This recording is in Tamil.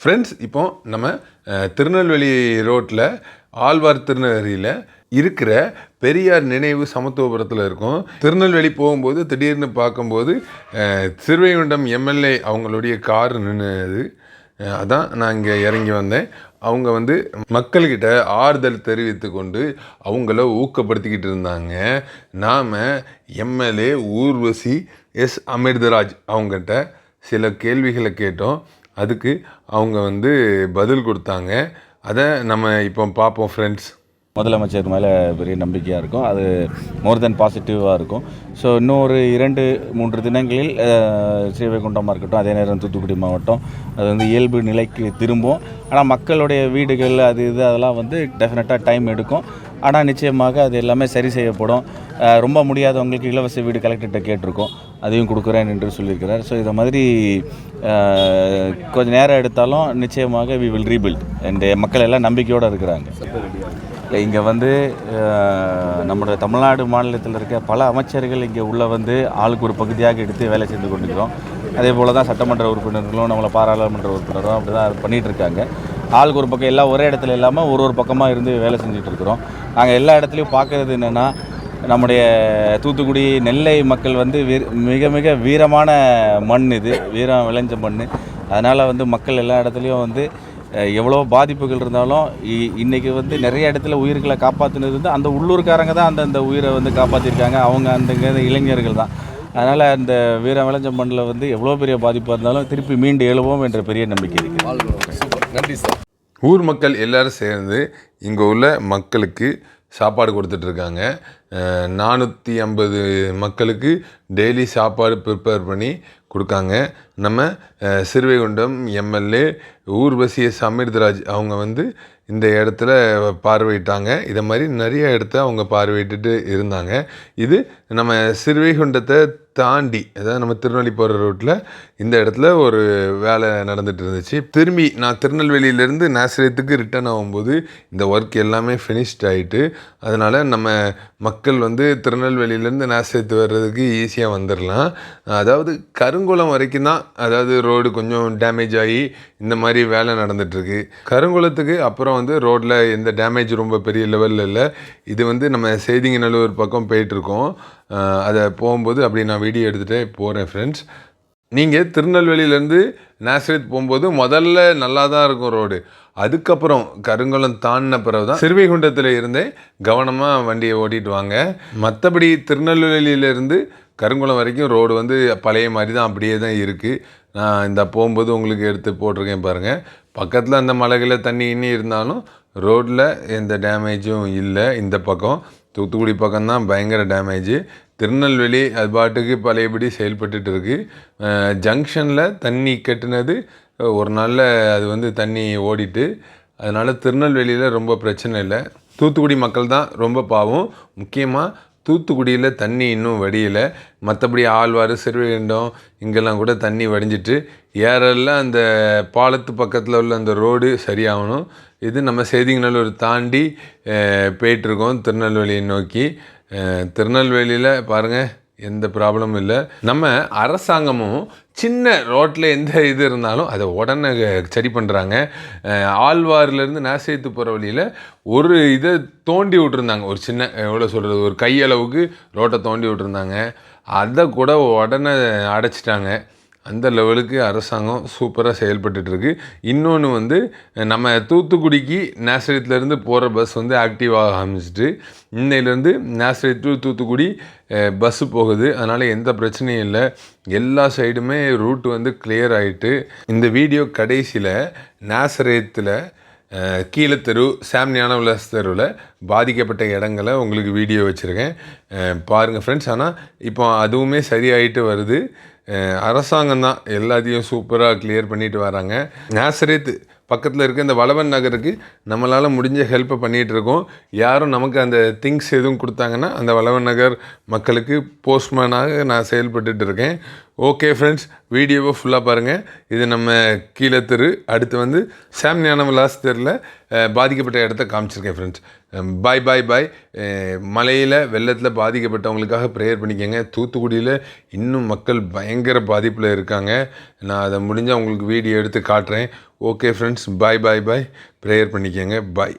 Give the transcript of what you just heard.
ஃப்ரெண்ட்ஸ் இப்போ நம்ம திருநெல்வேலி ரோட்டில் ஆழ்வார் திருநகரியில் இருக்கிற பெரியார் நினைவு சமத்துவபுரத்தில் இருக்கோம். திருநெல்வேலி போகும்போது திடீர்னு பார்க்கும்போது அஹ், எம்எல்ஏ அவங்களுடைய கார் நின்றுது அதான் நான் இங்கே இறங்கி வந்தேன். அவங்க வந்து மக்கள்கிட்ட ஆறுதல் தெரிவித்து கொண்டு அவங்கள ஊக்கப்படுத்திக்கிட்டு இருந்தாங்க. நாம் எம்எல்ஏ ஊர்வசி எஸ். அமிர்தராஜ் அவங்ககிட்ட சில கேள்விகளை கேட்டோம். அதுக்கு அவங்க வந்து பதில் கொடுத்தாங்க. அதை நம்ம இப்போ பார்ப்போம் ஃப்ரெண்ட்ஸ் முதலமைச்சர் மேலே பெரிய நம்பிக்கையாக இருக்கும். அது மோர் தென் பாசிட்டிவாக இருக்கும். ஸோ இன்னொரு இரண்டு மூன்று தினங்களில் ஸ்ரீவைகுண்டமாக இருக்கட்டும் அதே நேரம் தூத்துக்குடி மாவட்டம் அது வந்து இயல்பு நிலைக்கு திரும்பும். ஆனால் மக்களுடைய வீடுகள் அது இது அதெல்லாம் வந்து டெஃபினட்டாக டைம் எடுக்கும். ஆனால் நிச்சயமாக அது எல்லாமே சரி செய்யப்படும். ரொம்ப முடியாதவங்களுக்கு இலவச வீடு கலெக்டர்கிட்ட கேட்டிருக்கோம். அதையும் கொடுக்குறேன் என்று சொல்லியிருக்கிறார். ஸோ இதை மாதிரி கொஞ்சம் நேரம் எடுத்தாலும் நிச்சயமாக வி வில் ரீபில்ட் அண்ட் மக்கள் எல்லாம் நம்பிக்கையோடு இருக்கிறாங்க. இல்லை இங்கே வந்து நம்முடைய தமிழ்நாடு மாநிலத்தில் இருக்க பல அமைச்சர்கள் இங்கே உள்ள வந்து ஆளுக்கு ஒரு பகுதியாக எடுத்து வேலை செய்து கொண்டிருக்கிறோம். அதே போல் தான் சட்டமன்ற உறுப்பினர்களும் நம்மளை பாராளுமன்ற உறுப்பினரும் அப்படி தான் பண்ணிகிட்டு இருக்காங்க. ஆளுக்கு ஒரு பக்கம் எல்லாம் ஒரே இடத்துல இல்லாமல் ஒரு ஒரு பக்கமாக இருந்து வேலை செஞ்சுட்டு இருக்கிறோம். நாங்கள் எல்லா இடத்துலையும் பார்க்குறது என்னென்னா நம்முடைய தூத்துக்குடி நெல்லை மக்கள் வந்து வீர மிக மிக வீரமான மண் இது. வீரம் விளைஞ்ச மண் அதனால் வந்து மக்கள் எல்லா இடத்துலையும் வந்து எவ்வளோ பாதிப்புகள் இருந்தாலும் இ- இன்றைக்கி வந்து நிறைய இடத்துல உயிர்களை காப்பாற்றினது வந்து அந்த உள்ளூர்காரங்க தான் அந்த அந்த உயிரை வந்து காப்பாற்றிருக்காங்க அவங்க அந்த இளைஞர்கள் தான். அதனால் அந்த வீர விளஞ்சம் மண்ணில் வந்து எவ்வளோ பெரிய பாதிப்பாக இருந்தாலும் திருப்பி மீண்டு எழுவோம் என்ற பெரிய நம்பிக்கை இருக்குது நன்றி சார். ஊர் மக்கள் எல்லோரும் சேர்ந்து இங்கே உள்ள மக்களுக்கு சாப்பாடு கொடுத்துட்ருக்காங்க நானூற்றி ஐம்பது மக்களுக்கு டெய்லி சாப்பாடு ப்ரிப்பேர் பண்ணி கொடுக்காங்க. நம்ம சிறுவைகுண்டம் எம்எல்ஏ ஊர்வசி எஸ் அமிர்தராஜ் அவங்க வந்து இந்த இடத்துல பார்வையிட்டாங்க. இதை மாதிரி நிறைய இடத்த அவங்க பார்வையிட்டுட்டு இருந்தாங்க. இது நம்ம சிறுவைகுண்டத்தை தாண்டி அதாவது நம்ம திருநெல்வேலி போகிற ரூட்டில் இந்த இடத்துல ஒரு வேலை நடந்துட்டு இருந்துச்சு. திரும்பி நான் திருநெல்வேலியிலேருந்து நேசரியத்துக்கு ரிட்டர்ன் ஆகும்போது இந்த ஒர்க் எல்லாமே ஃபினிஷ்ட் ஆகிட்டு அதனால் நம்ம மக்கள் வந்து திருநெல்வேலியிலேருந்து நேசரியத்து வர்றதுக்கு ஈஸியாக வந்துடலாம் அதாவது கருங்குளம் வரைக்கும் தான் அதாவது ரோடு கொஞ்சம் டேமேஜ் ஆகி இந்த மாதிரி வேலை நடந்துகிட்ருக்கு கருங்குளத்துக்கு அப்புறம் வந்து ரோட்டில் எந்த டேமேஜ் ரொம்ப பெரிய லெவலில் இல்லை. இது வந்து நம்ம செய்திங்க நல்லூர் பக்கம் போயிட்டுருக்கோம். அதை போகும்போது அப்படி நான் வீடியோ எடுத்துகிட்டே போகிறேன் ஃப்ரெண்ட்ஸ் நீங்கள் திருநெல்வேலியிலேருந்து நாசரத் போகும்போது முதல்ல நல்லா தான் இருக்கும் ரோடு. அதுக்கப்புறம் கருங்குளம் தாண்டின பிறகு தான் சிறுவைகுண்டத்தில் இருந்தே கவனமாக வண்டியை ஓட்டிட்டு வாங்க. மற்றபடி திருநெல்வேலியிலேருந்து கருங்குளம் வரைக்கும் ரோடு வந்து பழைய மாதிரி தான் அப்படியே தான் இருக்குது நான் இந்த போகும்போது உங்களுக்கு எடுத்து போட்டிருக்கேன் பாருங்கள் பக்கத்தில் அந்த மலைகளில் தண்ணி இன்னி இருந்தாலும் ரோட்டில் எந்த டேமேஜும் இல்லை. இந்த பக்கம் தூத்துக்குடி பக்கம்தான் பயங்கர டேமேஜ் திருநெல்வேலி அது பாட்டுக்கு பழையபடி செயல்பட்டுட்டு இருக்கு ஜங்ஷனில் தண்ணி கட்டினது ஒரு நாளில் அது வந்து தண்ணி ஓடிட்டு அதனால் திருநெல்வேலியில் ரொம்ப பிரச்சனை இல்லை. தூத்துக்குடி மக்கள் தான் ரொம்ப பாவம். முக்கியமாக தூத்துக்குடியில் தண்ணி இன்னும் வடியலை. மற்றபடி ஆழ்வார் சிறுவைகுண்டம் இங்கெல்லாம் கூட தண்ணி வடிஞ்சிட்டு ஏறெல்லாம் அந்த பாலத்து பக்கத்தில் உள்ள அந்த ரோடு சரியாகணும். இது நம்ம செய்திங்கநல்லூர் தாண்டி போயிட்டுருக்கோம் திருநெல்வேலியை நோக்கி. திருநெல்வேலியில் பாருங்கள் எந்த ப்ராப்ளமும் இல்லை. நம்ம அரசாங்கமும் சின்ன ரோட்டில் எந்த இது இருந்தாலும் அதை உடனே சரி பண்ணுறாங்க ஆழ்வார்லேருந்து நாசியத்து போகிற வழியில் ஒரு இதை தோண்டி விட்டுருந்தாங்க. ஒரு சின்ன எவ்வளோ சொல்கிறது ஒரு கையளவுக்கு ரோட்டை தோண்டி விட்டுருந்தாங்க. அதை கூட உடனே அடைச்சிட்டாங்க. அந்த லெவலுக்கு அரசாங்கம் சூப்பராக செயல்பட்டுருக்கு இன்னொன்று வந்து நம்ம தூத்துக்குடிக்கு நேசரத்துலேருந்து போகிற பஸ் வந்து ஆக்டிவாக ஆரம்பிச்சிட்டு இன்னையிலேருந்து நேசரத் டு தூத்துக்குடி பஸ்ஸு போகுது. அதனால் எந்த பிரச்சனையும் இல்லை. எல்லா சைடுமே ரூட் வந்து கிளியர் ஆகிட்டு இந்த வீடியோ கடைசியில் நேசரத்தில் அஹ், கீழத்தெரு சாம் ஞானவிலாஸ் தெருவில் பாதிக்கப்பட்ட இடங்களை உங்களுக்கு வீடியோ வச்சுருக்கேன். பாருங்கள் ஃப்ரெண்ட்ஸ் ஆனால் இப்போ அதுவுமே சரியாயிட்டு வருது. அரசாங்கம் தான் எல்லாத்தையும் சூப்பராக கிளியர் பண்ணிட்டு வராங்க. நாசரேத் பக்கத்தில் இருக்க இந்த வளவன் நகருக்கு நம்மளால் முடிஞ்ச ஹெல்ப்பை பண்ணிகிட்டு இருக்கோம். யாரும் நமக்கு அந்த திங்ஸ் எதுவும் கொடுத்தாங்கன்னா அந்த வளவன் நகர் மக்களுக்கு போஸ்ட்மேனாக நான் செயல்பட்டுட்டு இருக்கேன். ஓகே ஃப்ரெண்ட்ஸ் வீடியோவை ஃபுல்லாக பாருங்கள் இது நம்ம கீழே தெரு. அடுத்து வந்து சாம் ஞானம் விலாஸ் தெருவில் பாதிக்கப்பட்ட இடத்த காமிச்சிருக்கேன் ஃப்ரெண்ட்ஸ் பாய் பாய் பாய் மலையில் வெள்ளத்தில் பாதிக்கப்பட்டவங்களுக்காக ப்ரேயர் பண்ணிக்கோங்க. தூத்துக்குடியில் இன்னும் மக்கள் பயங்கர பாதிப்பில் இருக்காங்க. நான் அதை முடிஞ்சால் உங்களுக்கு வீடியோ எடுத்து காட்டுறேன். Okay friends bye bye bye prayer பண்ணிக்கோங்க. பாய்